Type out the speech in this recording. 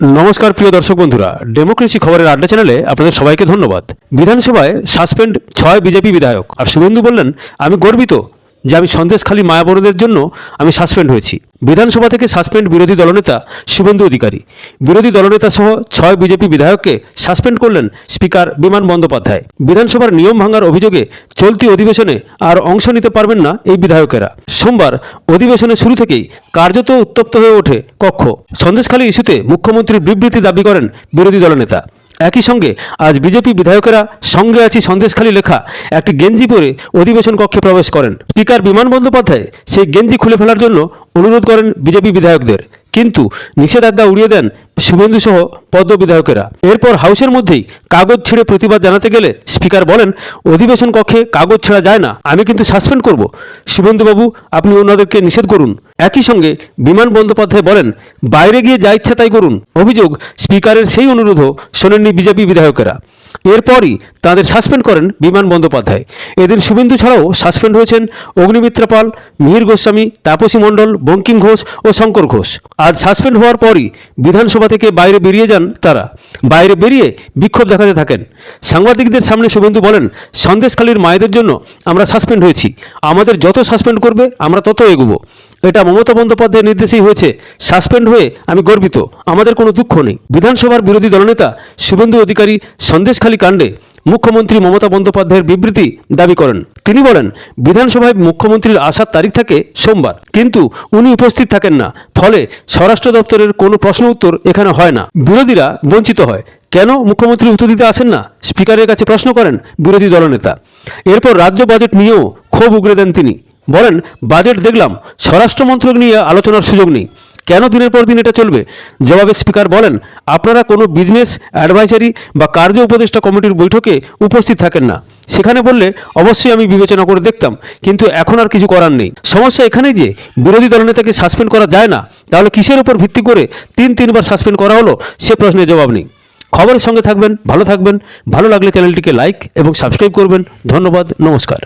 নমস্কার, প্রিয় দর্শক বন্ধুরা। ডেমোক্রেসি খবরের আড্ডা চ্যানেলে আপনাদের সবাইকে ধন্যবাদ। বিধানসভায় সাসপেন্ড ছয় বিজেপি বিধায়ক। আর শুভেন্দু বললেন, আমি গর্বিত যে আমি সন্দেশখালী মায়াবরদের জন্য আমি সাসপেন্ড হয়েছি। বিধানসভা থেকে সাসপেন্ড বিরোধী দলনেতা শুভেন্দু অধিকারী। বিরোধী দলনেতা সহ ছয় বিজেপি বিধায়ককে সাসপেন্ড করলেন স্পিকার বিমান বন্দ্যোপাধ্যায়। বিধানসভার নিয়ম ভাঙার অভিযোগে চলতি অধিবেশনে আর অংশ নিতে পারবেন না এই বিধায়কেরা। সোমবার অধিবেশনের শুরু থেকেই কার্যত উত্তপ্ত হয়ে ওঠে কক্ষ। সন্দেশখালী ইস্যুতে মুখ্যমন্ত্রীর বিবৃতি দাবি করেন বিরোধী দলনেতা। একই সঙ্গে আজ বিজেপি বিধায়কেরা সঙ্গে আছি সন্দেশখালী লেখা একটি গেঞ্জি পরে অধিবেশন কক্ষে প্রবেশ করেন। স্পিকার বিমান বন্দ্যোপাধ্যায় সেই গেঞ্জি খুলে ফেলার জন্য অনুরোধ করেন বিজেপি বিধায়কদের। কিন্তু নিষেধাজ্ঞা উড়িয়ে দেন শুভেন্দু সহ পদ্ম বিধায়কেরা। এরপর হাউসের মধ্যেই কাগজ ছেড়ে প্রতিবাদ জানাতে গেলে স্পিকার বলেন, অধিবেশন কক্ষে কাগজ ছেড়া যায় না, আমি কিন্তু সাসপেন্ড করব। শুভেন্দুবাবু, আপনি ওনাদেরকে নিষেধ করুন। একই সঙ্গে বিমান বন্দ্যোপাধ্যায় বলেন, বাইরে গিয়ে যা ইচ্ছা তাই করুন। অভিযোগ, স্পিকারের সেই অনুরোধও শোনেননি বিজেপি বিধায়কেরা। এরপরই তাদের সাসপেন্ড করেন বিমান বন্দ্যোপাধ্যায়। এদিন শুভেন্দু ছাড়াও সাসপেন্ড হয়েছেন অগ্নিমিত্রা পাল, মিহির গোস্বামী, তাপসী মণ্ডল, বঙ্কিম ঘোষ ও শঙ্কর ঘোষ। আজ সাসপেন্ড হওয়ার পরই বিধানসভা থেকে বাইরে বেরিয়ে যান তারা। বাইরে বেরিয়ে বিক্ষোভ দেখাতে থাকেন। সাংবাদিকদের সামনে শুভেন্দু বলেন, সন্দেশখালীর মায়েদের জন্য আমরা সাসপেন্ড হয়েছি। আমাদের যত সাসপেন্ড করবে, আমরা তত এগোবো। এটা মমতা বন্দ্যোপাধ্যায়ের নির্দেশেই হয়েছে, সাসপেন্ড হয়ে আমি গর্বিত। আমাদের কোনো দুঃখ নেই। বিধানসভার বিরোধী দলনেতা শুভেন্দু অধিকারী সন্দেশখালী কাণ্ডে মুখ্যমন্ত্রী মমতা বন্দ্যোপাধ্যায়ের বিবৃতি দাবি করেন। তিনি বলেন, বিধানসভায় মুখ্যমন্ত্রীর আসার তারিখ থাকে সোমবার, কিন্তু উনি উপস্থিত থাকেন না। ফলে স্বরাষ্ট্র দপ্তরের কোনো প্রশ্ন উত্তর এখানে হয় না। বিরোধীরা বঞ্চিত হয়। কেন মুখ্যমন্ত্রী উত্তর দিতে আসেন না? স্পিকারের কাছে প্রশ্ন করেন বিরোধী দলনেতা। এরপর রাজ্য বাজেট নিয়েও ক্ষোভ উগরে দেন তিনি। বলেন, বাজেট দেখলাম স্বরাষ্ট্র মন্ত্রক নিয়ে আলোচনার সুযোগ নেই। কেন দিনের পর দিন এটা চলবে? জবাবে স্পিকার বলেন, আপনারা কোনো বিজনেস অ্যাডভাইজারি বা কার্য উপদেষ্টা কমিটির বৈঠকে উপস্থিত থাকেন না। সেখানে বললে, অবশ্যই আমি বিবেচনা করে দেখতাম, কিন্তু এখন আর কিছু করার নেই। সমস্যা এখানেই যে, বিরোধী দলনেতাকে সাসপেন্ড করা যায় না, তাহলে কিসের উপর ভিত্তি করে তিন, তিনবার সাসপেন্ড করা হলো, সে প্রশ্নের জবাব নেই। খবরের সঙ্গে থাকবেন, ভালো থাকবেন, ভালো লাগলে চ্যানেলটিকে লাইক এবং সাবস্ক্রাইব করবেন। ধন্যবাদ, নমস্কার।